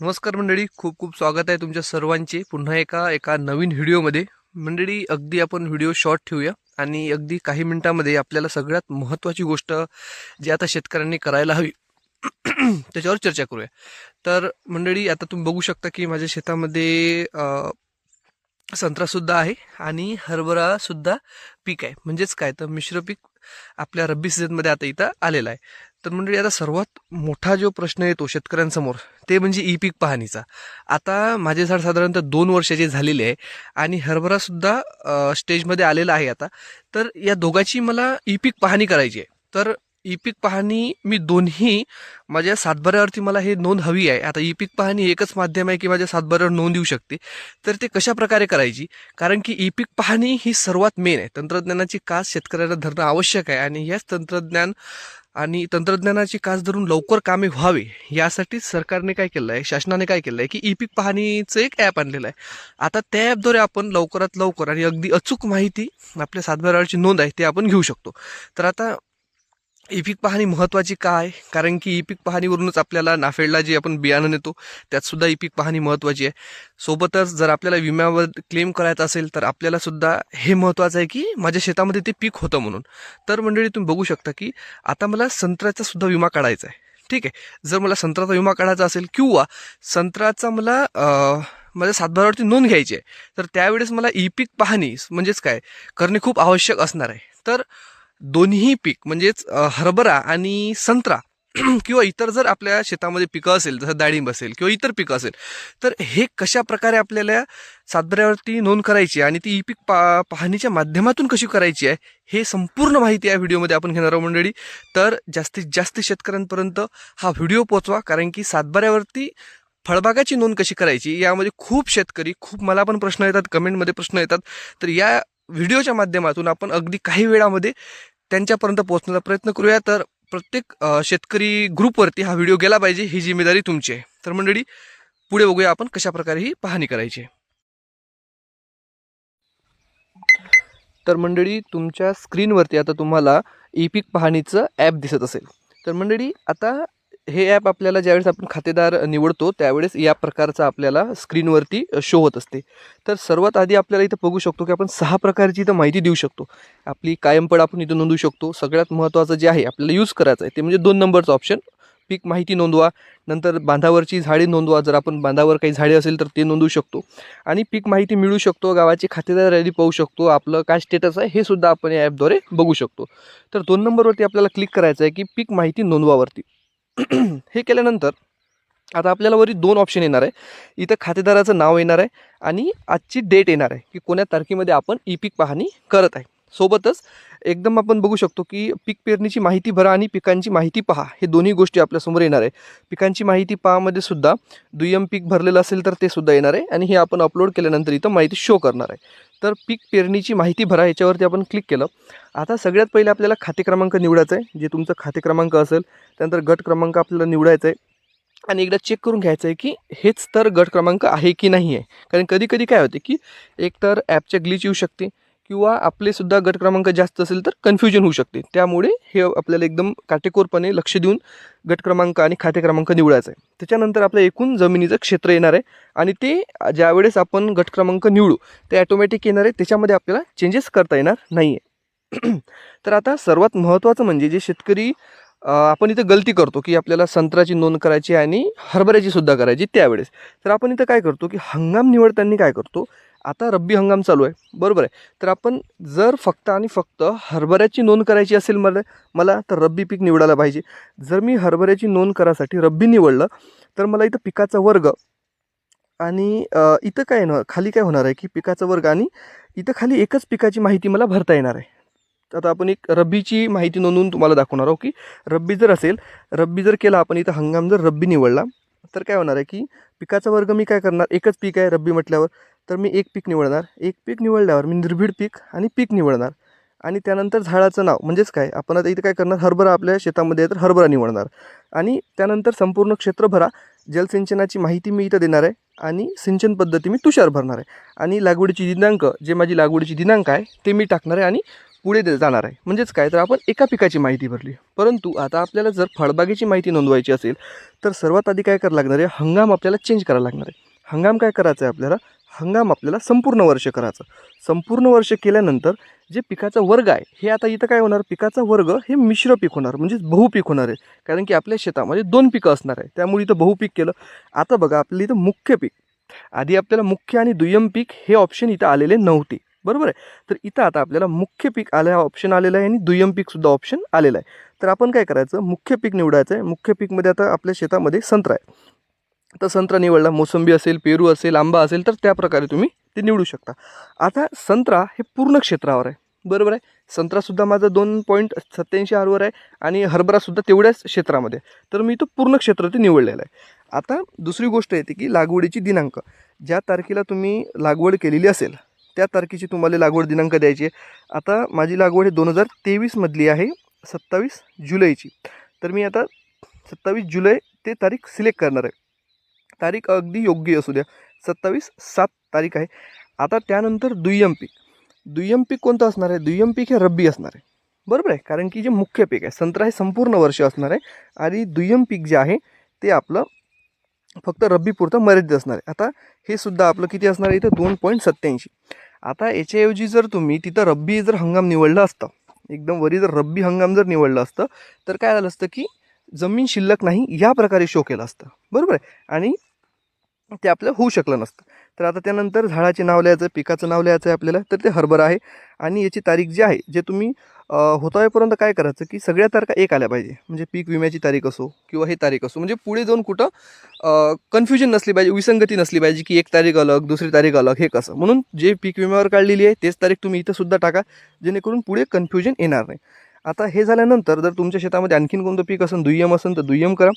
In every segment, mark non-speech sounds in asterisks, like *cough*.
नमस्कार मंडळी खूप खूप स्वागत आहे तुमच्या सर्वांचे पुन्हा एका एका नवीन व्हिडिओमध्ये. मंडळी अगदी आपण व्हिडिओ शॉर्ट ठेवूया आणि अगदी काही मिनिटामध्ये आपल्याला सगळ्यात महत्त्वाची गोष्ट जी आता शेतकऱ्यांनी करायला हवी *clears throat* त्याच्यावर चर्चा करूया. तर मंडळी आता तुम्ही बघू शकता की माझ्या शेतामध्ये संत्रासुद्धा आहे आणि हरभरासुद्धा पीक आहे. म्हणजेच काय? तर मिश्र पीक आपल्या रब्बी सीझनमध्ये आता इथं आलेलं आहे. तर मंडळी आता सर्वात मोठा जो प्रश्न येतो शेतकऱ्यांसमोर ते म्हणजे ई पीक पाहणीचा. आता माझे झाड साधारणतः दोन वर्षाचे झालेले आहे आणि हरभरासुद्धा स्टेजमध्ये आलेला आहे आता. तर या दोघाची मला ई पीक पाहणी करायची आहे. तर ई पीक पाहणी मी दोन्ही माझ्या सातबाऱ्यावरती मला हे नोंद हवी आहे. आता ई पीक पाहणी एकच माध्यम आहे की माझ्या सातबाऱ्यावर नोंद येऊ शकते. तर ते कशा प्रकारे करायची? कारण की ई पीक पाहणी ही सर्वात मेन आहे. तंत्रज्ञानाची कास शेतकऱ्याला धरणं आवश्यक आहे आणि याच तंत्रज्ञान आणि तंत्रज्ञानाची कास धरून लवकर कामे व्हावी यासाठी सरकारने काय केलं आहे? शासनाने काय केलं आहे की ई पीक पाहणीचं एक ॲप आणलेलं आहे. आता त्या ॲपद्वारे आपण लवकरात लवकर आणि अगदी अचूक माहिती आपल्या सातबऱ्यावरची नोंद आहे ते आपण घेऊ शकतो. तर आता ई पीक पाहणी महत्त्वाची काय? कारण की ई पीक पाहणीवरूनच आपल्याला नाफेडला जे आपण बियाणं नेतो त्यातसुद्धा ई पीक पाहणी महत्त्वाची आहे. सोबतच जर आपल्याला विम्यावर क्लेम करायचा असेल तर आपल्यालासुद्धा हे महत्त्वाचं आहे की माझ्या शेतामध्ये ते पीक होतं म्हणून. तर मंडळी तुम्ही बघू शकता की आता मला संत्र्याचा सुद्धा विमा काढायचा आहे. ठीक आहे? जर मला संत्र्याचा विमा काढायचा असेल किंवा संत्र्याचा मला माझ्या सातबारावरती नोंद घ्यायची आहे तर त्यावेळेस मला ई पीक पाहणी म्हणजेच काय? करणे खूप आवश्यक असणार आहे. तर दोन्ही पीक म्हणजेच हरभरा आणि संत्रा *clears throat* किंवा इतर जर आपल्या शेतामध्ये पिकं असेल जसं डाळिंब असेल किंवा इतर पिकं असेल तर हे कशा प्रकारे आपल्याला सातबाऱ्यावरती नोंद करायची आणि ती ई पीक पा पाहणीच्या माध्यमातून कशी करायची आहे हे संपूर्ण माहिती या व्हिडिओमध्ये आपण घेणार आहोत मंडळी. तर जास्तीत जास्त शेतकऱ्यांपर्यंत हा व्हिडिओ पोचवा कारण की सातबाऱ्यावरती फळबागाची नोंद कशी करायची यामध्ये खूप शेतकरी खूप मला पण प्रश्न येतात कमेंटमध्ये प्रश्न येतात. तर या व्हिडिओच्या माध्यमातून आपण अगदी काही वेळामध्ये त्यांच्यापर्यंत पोहोचण्याचा प्रयत्न करूया. तर प्रत्येक शेतकरी ग्रुपवरती हा व्हिडिओ गेला पाहिजे ही जिम्मेदारी तुमची आहे. तर मंडळी पुढे बघूया आपण कशा प्रकारे ही पाहणी करायची तर मंडळी तुमच्या स्क्रीनवरती आता तुम्हाला ई पीक पाहणीचं ॲप दिसत असेल. तर मंडळी आता हे ॲप आपल्याला ज्यावेळेस आपण खातेदार निवडतो त्यावेळेस या प्रकारचं आपल्याला स्क्रीनवरती शो होत असते. तर सर्वात आधी आपल्याला इथं बघू शकतो की आपण सहा प्रकारची इथं माहिती देऊ शकतो. आपली कायमपड आपण इथं नोंदवू शकतो. सगळ्यात महत्त्वाचं जे आहे आपल्याला यूज करायचं आहे ते म्हणजे दोन नंबरचं ऑप्शन पीक माहिती नोंदवा नंतर बांधावरची झाडे नोंदवा. जर आपण बांधावर काही झाडे असेल तर ते नोंदवू शकतो. आणि पीक माहिती मिळू शकतो गावाची खातेदार यादी पाहू शकतो. आपलं काय स्टेटस आहे हे सुद्धा आपण या ॲपद्वारे बघू शकतो. तर दोन नंबरवरती आपल्याला क्लिक करायचं आहे की पीक माहिती नोंदवावरती. *clears throat* हे केल्यानंतर आता आपल्याला वरी दोन ऑप्शन येणार आहे. इथं खातेदाराचं नाव येणार आहे आणि आजची डेट येणार आहे की कोण्या तारखेमध्ये आपण ई पीक पाहणी करत आहे. सोबतच एकदम आपण बघू शकतो की पीक पेरणीची माहिती भरा आणि पिकांची माहिती पहा. हे दोन्ही गोष्टी आपल्यासमोर येणार आहे. पिकांची माहिती पहामध्ये सुद्धा दुय्यम पीक भरलेलं असेल तर ते सुद्धा येणार आहे आणि हे आपण अपलोड केल्यानंतर इथं माहिती शो करणार आहे. तर पीक पेरणीची माहिती भरा याच्यावरती आपण क्लिक केलं. आता सगळ्यात पहिले आपल्याला खाते क्रमांक निवडायचा आहे. जे तुमचं खाते क्रमांक असेल त्यानंतर गट क्रमांक आपल्याला निवडायचा आहे. आणि एकदा चेक करून घ्यायचं आहे की हेच तर गट क्रमांक आहे की नाही आहे. कारण कधी कधी काय होते की एक तर ॲपच्या ग्लिच येऊ शकते. किंवा आपलेसुद्धा गट क्रमांक जास्त असेल तर कन्फ्युजन होऊ शकते. त्यामुळे हे आपल्याला एकदम काटेकोरपणे लक्ष देऊन गट क्रमांक आणि खाते क्रमांक निवडायचा आहे त्याच्यानंतर आपलं एकूण जमिनीचं क्षेत्र येणार आहे आणि ते ज्यावेळेस आपण गट क्रमांक निवडू ते ॲटोमॅटिक येणार आहे. त्याच्यामध्ये आपल्याला चेंजेस करता येणार नाही आहे *clears throat* तर आता सर्वात महत्त्वाचं म्हणजे जे शेतकरी आपण इथं गलती करतो की आपल्याला संत्र्याची नोंद करायची आणि हरभऱ्याची सुद्धा करायची त्यावेळेस. तर आपण इथं काय करतो की हंगाम निवडताना काय करतो? आता रब्बी हंगाम चालू आहे. बरोबर आहे. तर आपण जर फक्त आणि फक्त हरभऱ्याची नोंद करायची असेल मला मला तर रब्बी पीक निवडायला पाहिजे. जर मी हरभऱ्याची नोंद करासाठी रब्बी निवडलं तर मला इथं पिकाचा वर्ग आणि इथं काय ना खाली काय होणार आहे की पिकाचा वर्ग आणि इथं खाली एकच पिकाची माहिती मला भरता येणार आहे. तर आता आपण एक रब्बीची माहिती नोंदवून तुम्हाला दाखवणार आहोत की रब्बी जर असेल रब्बी जर केला आपण इथं हंगाम जर रब्बी निवडला तर काय होणार आहे की पिकाचा वर्ग मी काय करणार एकच पीक आहे रब्बी म्हटल्यावर तर मी एक पीक निवडणार. एक पीक निवडल्यावर मी निर्भीड पीक आणि पीक निवडणार. आणि त्यानंतर झाडाचं नाव म्हणजेच काय? आपण आता इथं काय करणार? हरभरा आपल्या शेतामध्ये आहे तर हरभरा निवडणार. आणि त्यानंतर संपूर्ण क्षेत्र भरा. जलसिंचनाची माहिती मी इथं देणार आहे. आणि सिंचन पद्धती मी तुषार भरणार आहे. आणि लागवडीची दिनांक जे माझी लागवडीची दिनांक आहे ते मी टाकणार आहे आणि पुढे दे- जाणार आहे. म्हणजेच काय? तर आपण एका पिकाची माहिती भरली. परंतु आता आपल्याला जर फळबागेची माहिती नोंदवायची असेल तर सर्वात आधी काय करावं लागणार आहे? हंगाम आपल्याला चेंज करायला लागणार आहे. हंगाम काय करायचं आहे आपल्याला? हंगाम आपल्याला संपूर्ण वर्ष करायचं. संपूर्ण वर्ष केल्यानंतर जे पिकाचा वर्ग आहे हे आता इथं काय होणार? पिकाचा वर्ग हे मिश्र पीक होणार म्हणजेच बहुपीक होणार आहे. कारण की आपल्या शेतामध्ये दोन पिकं असणार आहे. त्यामुळे इथं बहुपीक केलं. आता बघा आपल्याला इथं मुख्य पीक. आधी आपल्याला मुख्य आणि दुय्यम पीक हे ऑप्शन इथं आलेले नव्हते. बरोबर आहे? तर इथं आता आपल्याला मुख्य पीक आल्या ऑप्शन आलेलं आहे आणि दुय्यम पीकसुद्धा ऑप्शन आलेलं आहे. तर आपण काय करायचं? मुख्य पीक निवडायचं आहे मुख्य पीकमध्ये आता आपल्या शेतामध्ये संत्रा आहे. तर संत्रा निवडला मोसंबी असेल पेरू असेल आंबा असेल तर त्या प्रकारे तुम्ही ते निवडू शकता. आता संत्रा हे पूर्ण क्षेत्रावर आहे. बरोबर आहे? संत्रासुद्धा माझं दोन पॉईंट सत्याऐंशी आरवर आहे आणि हरभरासुद्धा तेवढ्याच क्षेत्रामध्ये तर मी तो पूर्ण क्षेत्र ते निवडलेलं आहे. आता दुसरी गोष्ट येते की लागवडीची दिनांक. ज्या तारखेला तुम्ही लागवड केलेली असेल त्या तारखेची तुम्हाला लागवड दिनांक द्यायची आहे. आता माझी लागवड ही दोन हजार तेवीसमधली आहे सत्तावीस जुलैची. तर मी आता सत्तावीस जुलै ते तारीख सिलेक्ट करणार आहे. तारीख अगदी योग्य असू द्या. सत्तावीस सात तारीख आहे. आता त्यानंतर दुय्यम पीक दुय्यम पीक कोणतं असणार आहे? दुय्यम पीक हे रब्बी असणार आहे? बरोबर आहे? कारण की जे मुख्य पीक आहे संत्रा हे संपूर्ण वर्ष असणार आहे. आणि दुय्यम पीक जे आहे ते आपलं फक्त रब्बीपुरतं मर्यादित असणार आहे. आता हे सुद्धा आपलं किती असणार आहे? इथं दोन पॉईंट सत्त्याऐंशी. आता याच्याऐवजी जर तुम्ही तिथं रब्बी जर हंगाम निवडलं असतं एकदम वरी जर रब्बी हंगाम जर निवडलं असतं तर काय झालं असतं की जमीन शिल्लक नाही या प्रकारे शो केलं असतं. बरोबर आहे? आणि ते आपलं होऊ शकलं नसतं. तर आता त्यानंतर झाडाचे नाव लिहायचं पिकाचं नाव लिहायचं आहे आपल्याला तर ते हरभरा आहे. आणि याची तारीख जी आहे जे तुम्ही होतावेपर्यंत काय करायचं की सगळ्या तारखा एक आल्या पाहिजे. म्हणजे पीक विम्याची तारीख असो किंवा हे तारीख असो. म्हणजे पुढे जाऊन कुठं कन्फ्युजन नसली पाहिजे विसंगती नसली पाहिजे की एक तारीख अलग दुसरी तारीख अलग हे कसं. म्हणून जे पीक विम्यावर काढलेली आहे तेच तारीख तुम्ही इथंसुद्धा टाका जेणेकरून पुढे कन्फ्युजन येणार नाही. आता हे झाल्यानंतर जर तुमच्या शेतामध्ये आणखीन कोणतं पीक असेल दुय्यम असेल तर दुय्यम करा.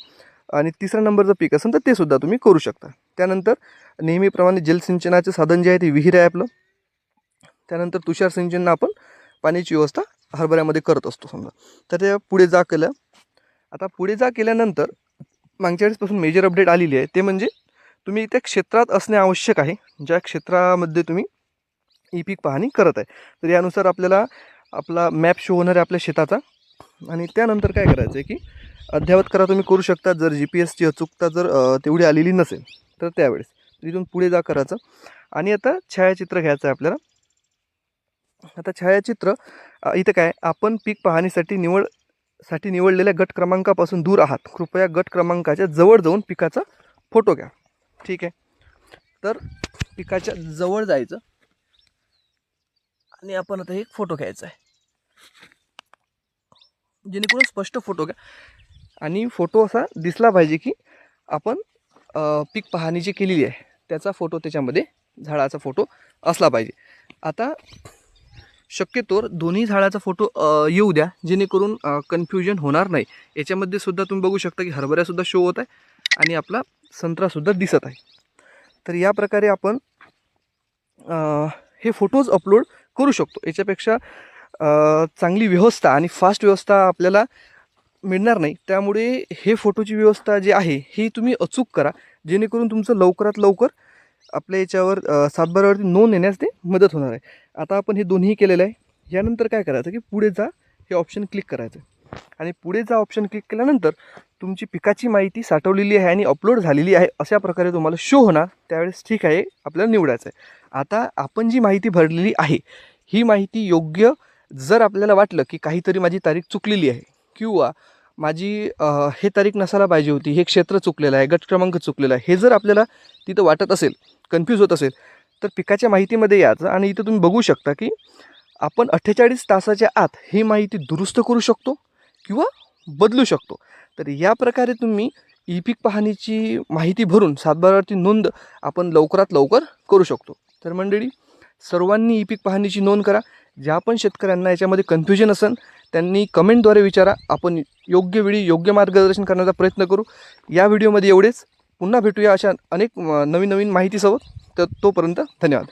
आणि तिसऱ्या नंबरचं पीक असेल तर ते सुद्धा तुम्ही करू शकता. त्यानंतर नेहमीप्रमाणे जलसिंचनाचं साधन जे आहे ते विहीर आहे आपलं. त्यानंतर तुषार सिंचननं आपण पाण्याची व्यवस्था हरभऱ्यामध्ये करत असतो समजा. तर ते पुढे जा केलं आता पुढे जा केल्यानंतर मागच्या वेळेसपासून मेजर अपडेट आलेली आहे. ते म्हणजे तुम्ही त्या क्षेत्रात असणे आवश्यक आहे. ज्या क्षेत्रामध्ये तुम्ही ई पीक पाहणी करत आहे. तर यानुसार आपल्याला आपला मॅप शो होणार आहे आपल्या शेताचा. आणि त्यानंतर काय करायचं आहे की अध्यावत करा तुम्ही करू शकता. जर जी पी एसची अचूकता जर तेवढी आलेली नसेल तर त्यावेळेस. तिथून पुढे जा करायचं. आणि आता छायाचित्र घ्यायचं आहे आपल्याला. आता छायाचित्र इथं काय? आपण पीक पाहणीसाठी निवडसाठी निवडलेल्या गट क्रमांकापासून दूर आहात. कृपया गट क्रमांकाच्या जवळ जाऊन पिकाचा फोटो घ्या. ठीक आहे? तर पिकाच्या जवळ जायचं. आणि आपण आता एक फोटो घ्यायचा आहे. जेणेकरून स्पष्ट फोटो घ्या. आणि फोटो असा दिसला पाहिजे की आपण पीक पाहणी जी केलेली आहे त्याचा फोटो त्याच्यामध्ये झाडाचा फोटो असला पाहिजे. आता शक्यतोवर दोन्ही झाडाचा फोटो येऊ द्या जेणेकरून कन्फ्युजन होणार नाही. याच्यामध्ये सुद्धा तुम्ही बघू शकता की हरभऱ्यासुद्धा शो होत आहे आणि आपला संत्रासुद्धा दिसत आहे. तर या प्रकारे आपण हे फोटोज अपलोड करू शकतो. याच्यापेक्षा चांगली व्यवस्था आणि फास्ट व्यवस्था आपल्याला मिळणार नाही. त्यामुळे हे फोटोची व्यवस्था जी आहे ही तुम्ही अचूक करा. जेणेकरून तुमचं लवकरात लवकर आपल्या याच्यावर सातबारावरती नोंद येण्यास ते मदत होणार आहे. आता आपण हे दोन्ही केलेलं आहे. यानंतर काय करायचं की पुढे जा हे ऑप्शन क्लिक करायचं. आणि पुढे जा ऑप्शन क्लिक केल्यानंतर तुमची पिकाची माहिती साठवलेली आहे आणि अपलोड झालेली आहे अशा प्रकारे तुम्हाला शो होणार. त्यावेळेस ठीक आहे आपल्याला निवडायचं आहे आता आपण जी माहिती भरलेली आहे ही माहिती योग्य जर आपल्याला वाटलं की काहीतरी माझी तारीख चुकलेली आहे किंवा माझी हे तारीख नसायला पाहिजे होती हे क्षेत्र चुकलेलं आहे गट क्रमांक चुकलेला आहे हे जर आपल्याला तिथं वाटत असेल कन्फ्यूज होत असेल तर पिकाच्या माहितीमध्ये यायचं आणि इथं तुम्ही बघू शकता की आपण अठ्ठेचाळीस तासाच्या आत ही माहिती दुरुस्त करू शकतो किंवा बदलू शकतो. तर या प्रकारे तुम्ही ई पीक पाहणीची माहिती भरून सातबारावरती नोंद आपण लवकरात लवकर करू शकतो. तर मंडळी सर्वांनी ई पीक पाहणीची नोंद करा. ज्या पण शेतकऱ्यांना याच्यामध्ये कन्फ्युजन असेल त्यांनी कमेंटद्वारे विचारा. आपण योग्य वेळी योग्य मार्गदर्शन करण्याचा प्रयत्न करू. या व्हिडिओमध्ये एवढेच. पुन्हा भेटूया अशा अनेक नवीन नवीन माहितीसोबत. तर तोपर्यंत धन्यवाद.